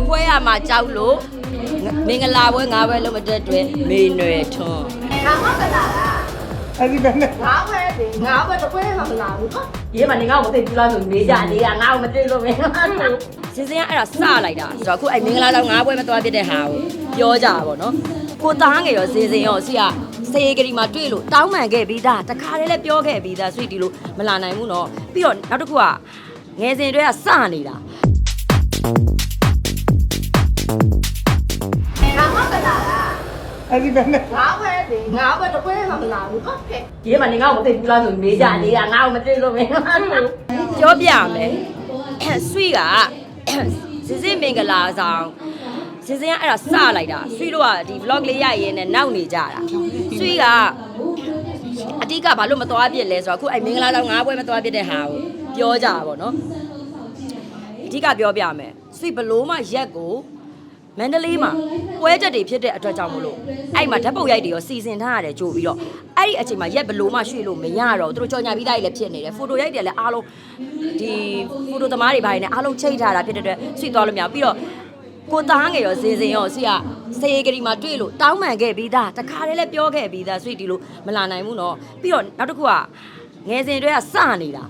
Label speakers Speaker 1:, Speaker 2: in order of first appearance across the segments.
Speaker 1: လက်ဖွဲရမှာကြောက်လို့မင်္ဂလာပွဲငါးပွဲလုံးမတက်တွေမေနွယ်ထွန်း
Speaker 2: ငါမှမလာတာ
Speaker 3: အဲ့ဒီဘယ်နဲ့
Speaker 2: ငါပဲဒီငါပဲတော့ခွဲမှမလာဘူးနော်ရေးမနေငါ့ကိုမသိဘူးလားဆိုနေကြနေရငါ့ကိုမသိလို့မင်း
Speaker 1: စင်စင်ကအဲ့ဒါစလိုက်တာဆိုတော့အခုအဲ့မင်္ဂလာဆောင်ငါးပွဲမသွားဖြစ်တဲ့ဟာကိုပြောကြတာပေါ့နော်ကိုသားငယ်ရောစင်စင်ရောဆီကစေကလေးမှာတွေ့လို့တောင်းပန်ခဲ့ပြီးသားတခါတည်းလည်းပြောခဲ့ပြီးသားဆွေဒီလိုမလာနိုင်ဘူးနော်ပြီးတော့နောက်တစ်ခုကငယ်စဉ်တွေကစနေတာ
Speaker 2: ငါ
Speaker 3: အဲ့ဒီဘယ်နဲ့
Speaker 2: ငါပဲဒီငါပဲတော့ခွဲမှမလာဘူးနော်ရေးမနေငါ့ကိုမသိဘူးလားဆိုနေကြနေရငါ့ကိုမသိလို့မင်း
Speaker 1: ပြောပြမယ်ဆွေကစင်စင်မင်္ဂလာဆောင်စင်စင်ကအဲ့ဒါစလိုက်တာဆွေတို့ကဒီ vlog လေးရိုက်ရင်းနဲ့နောက်နေကြတာဆွေကအတိကဘာလို့မသွားပြစ်လဲဆိုတော့အခုအဲ့မင်္ဂလာဆောင်ငါးပွဲမသွားပြစ်တဲ့ဟာကိုပြောကြတာပေါ့နော်အဓိကပြောပြမယ်ဆွေဘလို့မှရက်ကို မန္တလေးမှာပွဲချက်တွေဖြစ်တဲ့အတွက်ကြောင့်မလို့အဲ့မှာဓာတ်ပုံရိုက်တွေရောစီစဉ်ထားရတယ်ကြိုပြီးတော့အဲ့ဒီအချိန်မှာရက်ဘလို့မှရွှေ့လို့မရတော့သူတို့ကြော်ညာပြီးသားကြီးလည်းဖြစ်နေတယ်ဖိုတိုရိုက်တယ်လည်းအားလုံးဒီဖိုတိုသမားတွေဘာတွေနဲ့အားလုံးချိတ်ထားတာဖြစ်တဲ့အတွက်ရွှေ့သွားလို့မရဘူးပြီးတော့ကိုသားငယ်ရောစင်စင်ရောဆီကစေကလေးမှာတွေ့လို့တောင်းပန်ခဲ့ပြီးသားတခါတည်းလည်းပြောခဲ့ပြီးသားဆွေဒီလိုမလာနိုင်ဘူးနော်ပြီးတော့နောက်တစ်ခုကငယ်စဉ်တွေကစနေတာ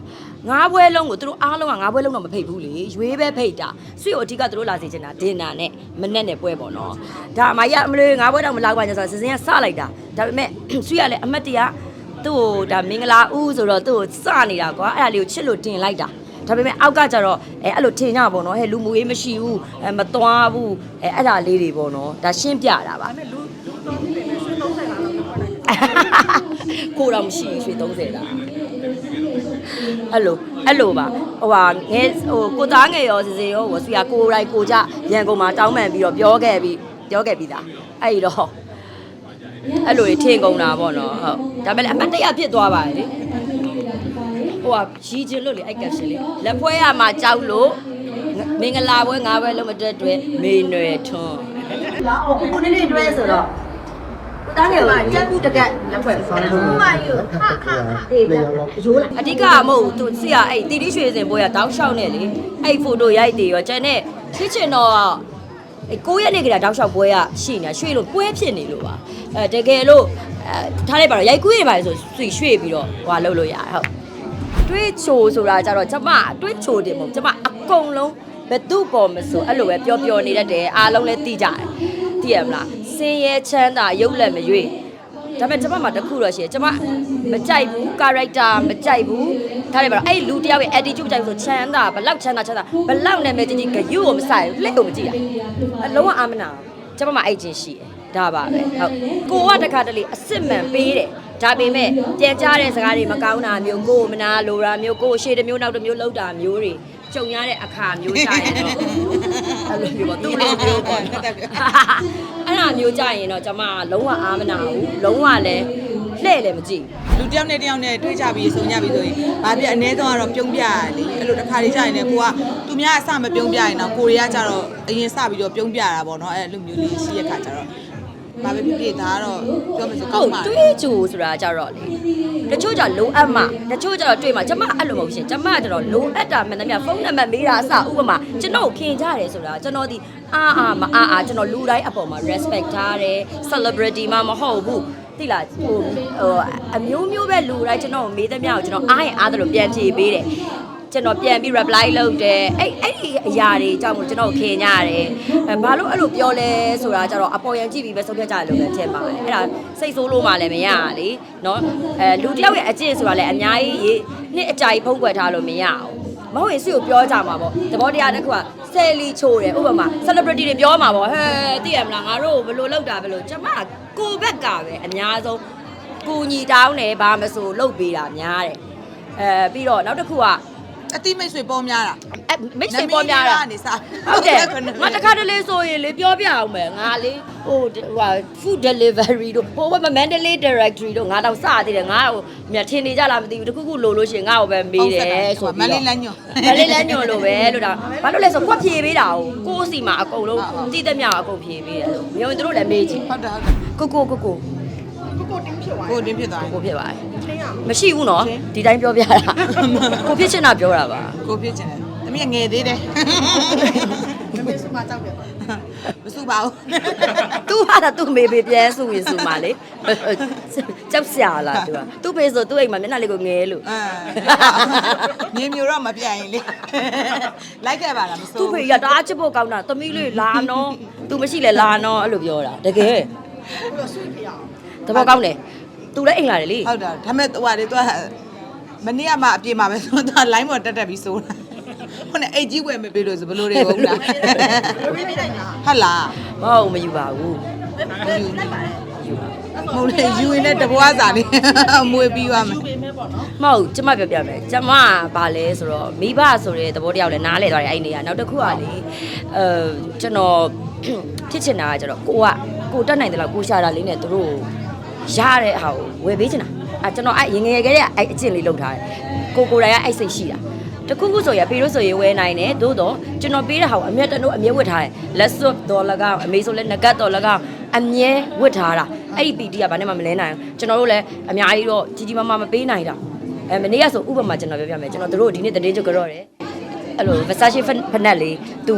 Speaker 1: ငါးပွဲလုံးကိုသူတို့အားလုံးကငါးပွဲလုံးတော့မဖိတ်ဘူးလေရွေးပဲဖိတ်တာဆွေကိုအဓိကသူတို့လာစီချင်တာဒင်နာနဲ့မနဲ့နဲ့ပွဲပေါ့နော်ဒါအမကြီးကအမလေးငါးပွဲတော့မလောက်ပါနဲ့ဆိုတော့စင်စင်ကစလိုက်တာဒါပေမဲ့ဆွေကလည်းအမတ်တရသူ့ကိုဒါမင်္ဂလာဦးဆိုတော့သူ့ကိုစနေတာကွာအဲ့ဒါလေးကိုချစ်လို့တင်လိုက်တာဒါပေမဲ့အောက်ကကျတော့အဲအဲ့လိုထင်ကြပါတော့ဟဲ့လူမူရေးမရှိဘူးအဲမသွားဘူးအဲအဲ့ဒါလေးတွေပေါ့နော်ဒါရှင်းပြတာပါကိုတော့မရှိရွှေ30လား အဲ့လိုအဲ့လိုပါဟိုဟာငယ်ဟိုကိုသားငယ်ရောစီစီရောဟိုဆွေကကိုရိုက်ကိုကြရန်ကုန်မှာတောင်းပန်ပြီးတော့ပြောခဲ့ပြီးပြောခဲ့ပြီးသားအဲ့ဒီတော့အဲ့လိုတွေထင်ကုန်တာပေါ့နော်ဟုတ်ဒါပေမဲ့အမတ်တရဖြစ်သွားပါတယ်လေဟိုကရီချင်လို့လေအဲ့ကပ်ရှင်လေလက်ဖွဲရမှာကြောက်လို့မင်္ဂလာပွဲငါးပွဲလုံးမတက်တွေမေနွယ်ထွန်း
Speaker 2: လာအောင်ကိုနေနေတွဲဆိုတော့ ကိုသားငယ်ကကြက်ကူတကက်လက်ဖွဲ့ဆောင်းလို့မယူခခခအေးရိုးလာ
Speaker 1: အဓိကမဟုတ်ဘူးသူဆရာအဲ့တီတီရွှေစင်ပွဲကတောက်လျှောက်နေလေအဲ့ဖိုတိုရိုက်တယ်ရောကျန်တဲ့ဖြစ်ချင်တော့အဲ့ကိုရက်နေကြတာတောက်လျှောက်ပွဲကရှိနေတာရွှေလို့ပွဲဖြစ်နေလို့ပါအဲတကယ်လို့အဲထားလိုက်ပါတော့ရိုက်ကူးရပါလေဆိုဆွေရွှေ့ပြီးတော့ဟွာလုပ်လို့ရတယ်ဟုတ်တွေးချိုဆိုတာကြတော့ကျမတွေးချိုတယ်မဟုတ်ကျမအကုန်လုံးဘယ်သူ့ပေါ်မဆိုအဲ့လိုပဲပျော်ပျော်နေတတ်တယ်အားလုံးလည်းသိကြတယ်သိ ရမလားစင်ရဲချမ်းသာရုပ်လက်မရွေ့ဒါပေမဲ့ကျွန်မမှာတစ်ခုတော့ရှိတယ်ကျွန်မမကြိုက်ဘူး character မကြိုက်ဘူးဒါလည်းပါတော့အဲ့လူတယောက်ရဲ့ attitude မကြိုက်ဘူးဆိုချမ်းသာဘလောက်ချမ်းသာချမ်းသာဘလောက်နာမည်ကြီးကြီးဂယုကိုမဆိုင်ဘူးလက်ကိုမကြည့်တာအလုံးဝအာမနာကျွန်မမှာအဲ့ချင်းရှိတယ်ဒါပါပဲဟုတ်ကိုကတခါတလေအစ်စ်မှန်ပေးတယ်ဒါပေမဲ့ပြန်ကြားတဲ့စကားတွေမကောင်းတာမျိုးကိုယ်မနာလိုတာမျိုးကိုယ်ရှေ့တစ်မျိုးနောက်တစ်မျိုးလောက်တာမျိုးတွေ ကြုံရတဲ့အခါမျိုးကြရင်တော့အဲ့လိုမျိုးပေါ့သူ့လိုမျိုးပေါ့နော်အဲ့ဒါမျိုးကြရင်တော့ကျွန်မလုံးဝအာမနာဘူးလုံးဝလည်းလှဲ့လည်းမကြည့်
Speaker 4: လူတစ်ယောက်နဲ့တစ်ယောက်နဲ့တွေ့ကြပြီးဆုံကြပြီးဆိုရင်ဘာဖြစ်အ ਨੇ တော့ကတော့ပြုံးပြရတယ်လေအဲ့လိုတစ်ခါလေးကြာရင်လည်းကိုကသူများအစမပြုံးပြရင်တော့ကိုရီးယားကျတော့အရင်စပြီးတော့ပြုံးပြတာပေါ့နော်အဲ့လိုမျိုးလေးရှိရခါကျတော့ ဘာပဲဖြစ်ဖြစ်ဒါကတော့ပြောမှဆိုကော
Speaker 1: ဟု
Speaker 4: င်း
Speaker 1: တ်
Speaker 4: ပါ
Speaker 1: တွေးကြိုဆိုတာကြတော့လေတချို့ကြလိုအပ်မှတချို့ကြတော့တွေ့မှကျွန်မအဲ့လိုမဟုတ်ရှင်ကျွန်မကြတော့လိုအပ်တာမှန်သမျှဖုန်းနံပါတ်မေးတာအစဥပမာကျွန်တော်ခင်ကြတယ်ဆိုတာကျွန်တော်ဒီအာအာမအာအာကျွန်တော်လူတိုင်းအပေါ်မှာ respect ထားတယ် celebrity မှမဟုတ်ဘူးသိလားဟိုဟိုအမျိုးမျိုးပဲလူတိုင်းကျွန်တော်ကိုမေးသမျှကိုကျွန်တော်အားရင်အားသလိုပြန်ဖြေပေးတယ် ကျွန်တော်ပြန်ပြီး reply လုပ်တယ်အဲ့အဲ့ဒီအရာတွေကြောင့်မို့ကျွန်တော်ခင်ညရတယ်ဘာလို့အဲ့လိုပြောလဲဆိုတာကြတော့အပေါ်ရန်ကြည့်ပြီးပဲဆုံးဖြတ်ကြရလို့ပဲထင်ပါတယ်အဲ့ဒါစိတ်ဆိုးလို့မှလည်းမရလေနော်အဲလူတစ်ယောက်ရဲ့အကျင့်ဆိုတာလည်းအများကြီးရေနှစ်အကြိုက်ဖုံးကွယ်ထားလို့မရဘူးမဟုတ်ရင်စီကိုပြောကြမှာပေါ့သဘောတရားတစ်ခုကဆယ်လီချိုးတယ်ဥပမာ celebrity တွေပြောမှာပေါ့ဟဲ့သိရမလားငါတို့ဘယ်လိုလောက်တာဘယ်လိုကျမကိုဘက်ကပဲအများဆုံးကူညီတောင်းတယ်ဘာမဆိုလုပ်ပေးတာများတယ်အဲပြီးတော့နောက်တစ်ခုက
Speaker 4: အတိမိတ်ဆွေပေါ်များတာ
Speaker 1: အဲ့မိတ်ဆွေပေါ်များတာ
Speaker 4: နေစား
Speaker 1: ဟုတ်တယ်ငါတခါတလေဆိုရင်လေပြောပြအောင်မယ်ငါလေဟိုဟို food delivery တို့ဟိုဘက် Mandalay directory တို့ငါတော့စသေးတယ်ငါဟိုမြထင်နေကြလားမသိဘူးတခုခုလိုလို့ရှိရင်ငါ့ကိုပဲမေးတယ်ဆို
Speaker 4: မ
Speaker 1: ပြီး
Speaker 4: လေးလမ်းညွန်
Speaker 1: မလေးလမ်းညွန်လို့ပဲလို့ဒါဘာလို့လဲဆိုကွက်ဖြေပေးတာကိုကိုစီမှာအကုန်လုံးတည်တဲ့မြောက်အကုန်ဖြေပေးတယ်လို့မြေုံတို့လည်းမေးချင်
Speaker 4: ဟုတ်တယ်ဟုတ်တယ်
Speaker 1: ကိုကိုကိုကို
Speaker 4: ကိုတင်းဖြစ်သွား
Speaker 1: ကိုဖြစ်ပါတယ်မရှိဘူးနော်ဒီတိုင်းပြောပြတာကိုဖြစ်ချင်တာပြောတာပါ
Speaker 4: ကိုဖြစ်ချင်တယ်တမီးငယ်သေးတယ်မေစုမကြောက်တယ်မစုပါဘူး
Speaker 1: သူဟာတာသူ့မေဖေပြန်စုရင်စုမှာလေကြောက်စရာလားသူကသူ့ဖေဆိုသူ့အိမ်မှာမျက်နှာလေးကိုငဲလို့
Speaker 4: အာမြေမျိုးတော့မပြတ်ရင်လေလိုက်ခဲ့ပါလားမစိုး
Speaker 1: သူ့ဖေကတအားချစ်ဖို့ကောင်းတာသမီးလေးလာနော်သူမရှိလဲလာနော်အဲ့လိုပြောတာတကယ်တဘောကောင်းတယ် သူလည်းအိမ်လာတယ်လေ
Speaker 4: ဟုတ်တယ်ဒါပေမဲ့ဟိုဟာလေသူကမနေ့ကမှအပြေမှာပဲဆိုတော့လိုင်းပေါ်တက်တက်ပြီးစိုးတာဟိုနဲ့အိတ်ကြီးဝယ်မပေးလို့ဆိုဘလို့တွေဟုတ်လားဟုတ်လား
Speaker 1: မဟုတ်မယူပါဘူး
Speaker 4: မဟုတ်လေယူရင်လည်းတဘွားစာလေးမွေးပြီးသွားမယ်
Speaker 1: မဟုတ်ကျမပြောပြမယ်ကျမကဘာလဲဆိုတော့မိဘဆိုတဲ့သဘောတရားကိုလည်းနားလဲသွားတယ်အဲ့ဒီနေရာနောက်တစ်ခုကလေအဲကျွန်တော်ဖြစ်ချင်တာကကျတော့ကိုကကိုတက်နိုင်တယ်လားကိုရှာတာလေးနဲ့သူတို့ ရတဲ့ဟာကိုဝယ်ပေးချင်တာအဲကျွန်တော်အဲ့ရင်ငယ်ငယ်ကလေးကအဲ့အကျင့်လေးလုပ်ထားတယ်ကိုကိုယ်တိုင်ကအဲ့စိတ်ရှိတာတခုခုဆိုရပေလို့ဆိုရဝယ်နိုင်တယ်သို့တော့ကျွန်တော်ပေးတဲ့ဟာကိုအမျက်တနို့အမြဲဝတ်ထားတယ်လက်စွပ်တော်လကောင်အမေဆိုလဲငကတ်တော်လကောင်အမြဲဝတ်ထားတာအဲ့ဒီပီတီကဘာနဲ့မှမလဲနိုင်ဘူးကျွန်တော်တို့လည်းအများကြီးတော့ကြီးကြီးမားမားမပေးနိုင်တာအဲမနေ့ကဆိုဥပမာကျွန်တော်ပြောပြမယ်ကျွန်တော်တို့ဒီနေ့တတိကျကြော့တယ်အဲ့လို Versace ဖနက်လေး तू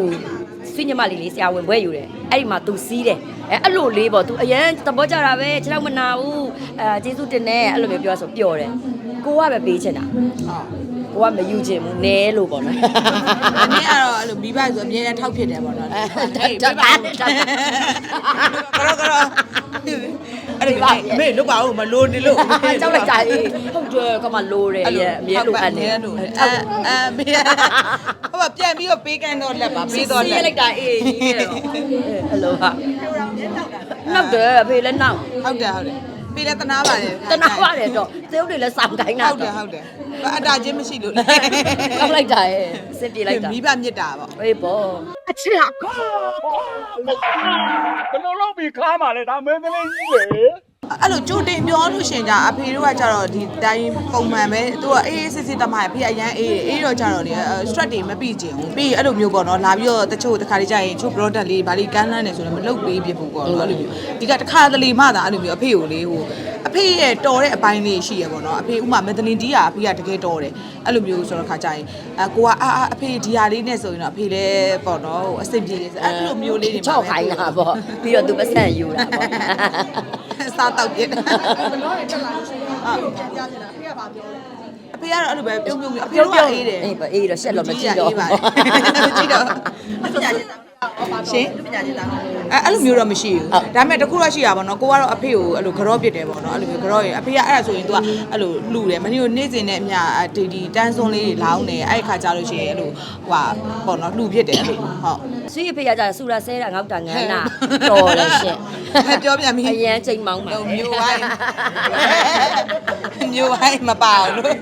Speaker 1: ဆွညမလေးလေးဆရာဝင်ဘွဲယူတယ်အဲ့ဒီမှာ तू စီးတယ်အဲအဲ့လိုလေးပေါ့ तू အရန်သဘောကျတာပဲခြေတော့မနာဘူးအဲကျေးဇူးတင်တယ်အဲ့လိုမျိုးပြောဆိုပျော်တယ်ကိုကပဲပေးချင်တာကိုကမယူချင်ဘူးနဲလို့ပေါ့နော်
Speaker 4: အနည်းကတော့အဲ့လိုမိဘဆိုအမြဲတမ်းထောက်ဖြစ်တယ်ပေါ့နော်
Speaker 1: အဲ
Speaker 4: အဲ့
Speaker 1: ဒါ
Speaker 4: ပြပါ
Speaker 1: ဒါဒါ
Speaker 4: ကတော့ကတော့ အဲ့ဒါအမေလုတ်ပါဦးမလို့နေလို့
Speaker 1: ကြောက်လိုက်ကြအေးဟုတ်တယ်ကမှလိုတယ်ရဲ့အမြဲလိုအပ်နေ
Speaker 4: လို့အဲအဲမေဟိုကပြန်ပြီးတော့ပေးကန်တော့လက်ပါပေးတော့
Speaker 1: စီး
Speaker 4: လက်
Speaker 1: လိုက်တာအေးကြီးတယ်အဲ့လိုဟာနောက်တယ်အဖေလည်းနောက်
Speaker 4: ဟုတ်တယ်ဟုတ်တယ် ပေးလဲတနာပါတယ်
Speaker 1: တနာပါတယ်တော့သေုပ်တွေလည်းစောင့်ခိုင်းတာ
Speaker 4: ဟုတ်တယ်ဟုတ်တယ်အတားချင်းမရှိလို့
Speaker 1: ကောက်လိုက်တာရဲ့စင်ပြေလိုက်တာ
Speaker 4: မိဘမြစ်တာပေါ့
Speaker 1: အေးပေါ့
Speaker 3: ဘယ်လိုလုပ်ပြီးခါမှလဲဒါမင်းကလေးကြီးလေ
Speaker 4: အဲ့လိုကြိုတင်ပြောလို့ရှင်ကြအဖေတို့ကကြတော့ဒီတိုင်းပုံမှန်ပဲသူကအေးအေးစစ်စစ်တမရဖေအရန်အေးအေးတော့ကြတော့လေ stress တွေမပြီးကျင်ဘူးပြီးအဲ့လိုမျိုးပေါ့နော်လာပြီးတော့တချို့တခါလေးကြာရင်ချို့ product လေးဘာလေးကမ်းလှမ်းနေဆိုတော့မလုပ်ပေးဖြစ်ဘူးပေါ့နော်အဲ့လိုမျိုးဒီကတခါတလေမှသာအဲ့လိုမျိုးအဖေကိုလေဟိုအဖေရဲ့တော်တဲ့အပိုင်းလေးရှိရပေါ့နော်အဖေဥမာမက်သလင်တီးကအဖေကတကယ်တော်တယ်အဲ့လိုမျိုးဆိုတော့ခါကြာရင်အကိုကအာအာအဖေဒီဟာလေးနဲ့ဆိုရင်တော့အဖေလည်းပေါ့နော်ဟိုအဆင်ပြေလေးအဲ့လိုမျိုးလေးတွေ
Speaker 1: ချောက်ခိုင်းတာပေါ့ပြီးတော့သူပတ်စံယူတာပေါ့
Speaker 4: စားတော့ပြစ်ဘလို့တက်လာလို့ရှိရင်အဖေကတော့အဲ့လိုပဲပြုံးပြုံးပြီးအဖေတို့ကအေးတယ်
Speaker 1: အေးပေါ့အေးတော့ရှက်တော့မကြည့်တော့
Speaker 4: ကြည့်တော့ ရှင်အဲ့အဲ့လိုမျိုးတော့မရှိဘူးဒါပေမဲ့တခုတော့ရှိရပါတော့ကိုကတော့အဖေကိုအဲ့လိုကြော့ပစ်တယ်ပေါ့နော်အဲ့လိုမျိုးကြော့ရင်အဖေကအဲ့ဒါဆိုရင် तू ကအဲ့လိုလှူတယ်မင်းတို့နေ့စဉ်နဲ့အမျှဒီဒီတန်းစွန်းလေးတွေလောင်းတယ်အဲ့ဒီခါကျလို့ရှိရင်အဲ့လိုဟိုပေါ့နော်လှူဖြစ်တယ်အဲ့လိုဟုတ်
Speaker 1: ဆွေးဖေးရကြဆူလာဆဲတာငေါက်တာငန်းတာတော်တယ်ရှင့်
Speaker 4: ပြောပြန်ပြီ
Speaker 1: အရန်ချိန်မောင်းပါ
Speaker 4: တော့မျိုးဝိုင်းမျိုးဝိုင်းမပါဘူးလို့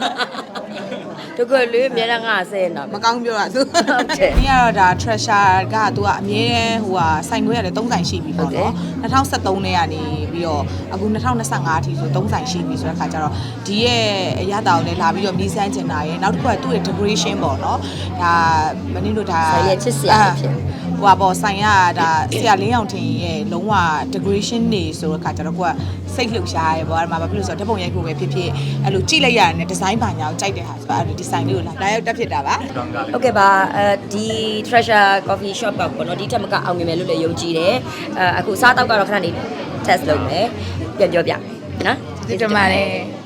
Speaker 1: တကယ်လေးအများကငါဆဲနေတာ
Speaker 4: မကောင်းပြောတာဆို
Speaker 1: ဟုတ်တယ်
Speaker 4: ဒီကတော့ဒါ treasure ကသူကအမြဲတမ်းဟိုဟာစိုင်ခွဲရတယ်၃ဆိုင်ရှိပြီပေါ့နော်2013နဲ့ကနေပြီးတော့အခု2025အထိဆို၃ဆိုင်ရှိပြီဆိုတဲ့ခါကျတော့ဒီရဲ့အရတာကိုလည်းလာပြီးတော့မြည်စမ်းချင်တာရယ်နောက်တစ်ခုကသူ့ရဲ့ decoration ပေါ့နော်ဒါမင်းတို့ဒါ
Speaker 1: ဆိုင်ရဲ့ချစ်စရာဖြစ်
Speaker 4: ဟိုပါပေါ့ဆိုင်ကဒါဆရာလင်းအောင်ထင်ရဲ့လုံးဝ decoration နေဆိုတဲ့ခါကျတော့ကိုကစိတ်လှုပ်ရှားရဲပေါ့အဲ့မှာဘာဖြစ်လို့ဆိုတော့ဓာတ်ပုံရိုက်ဖို့ပဲဖြစ်ဖြစ်အဲ့လိုကြည့်လိုက်ရတယ်နဲ့ဒီဇိုင်းပါညာကိုကြိုက်တဲ့ဟာဆိုတော့အဲ့လိုဒီဇိုင်းလေးကိုလာလာရောက်တက်ဖြစ်တာပါ
Speaker 1: ဟုတ်ကဲ့ပါအဲဒီ treasure coffee shop ကပေါ့နော်ဒီထက်မကအောင်မြင်မယ်လို့လည်းယုံကြည်တယ်အဲအခုစားတော့ကတော့ခဏနေ test လုပ်မယ်ပြန်ပြောပြမယ်နော်
Speaker 4: ဒီတမန်လေး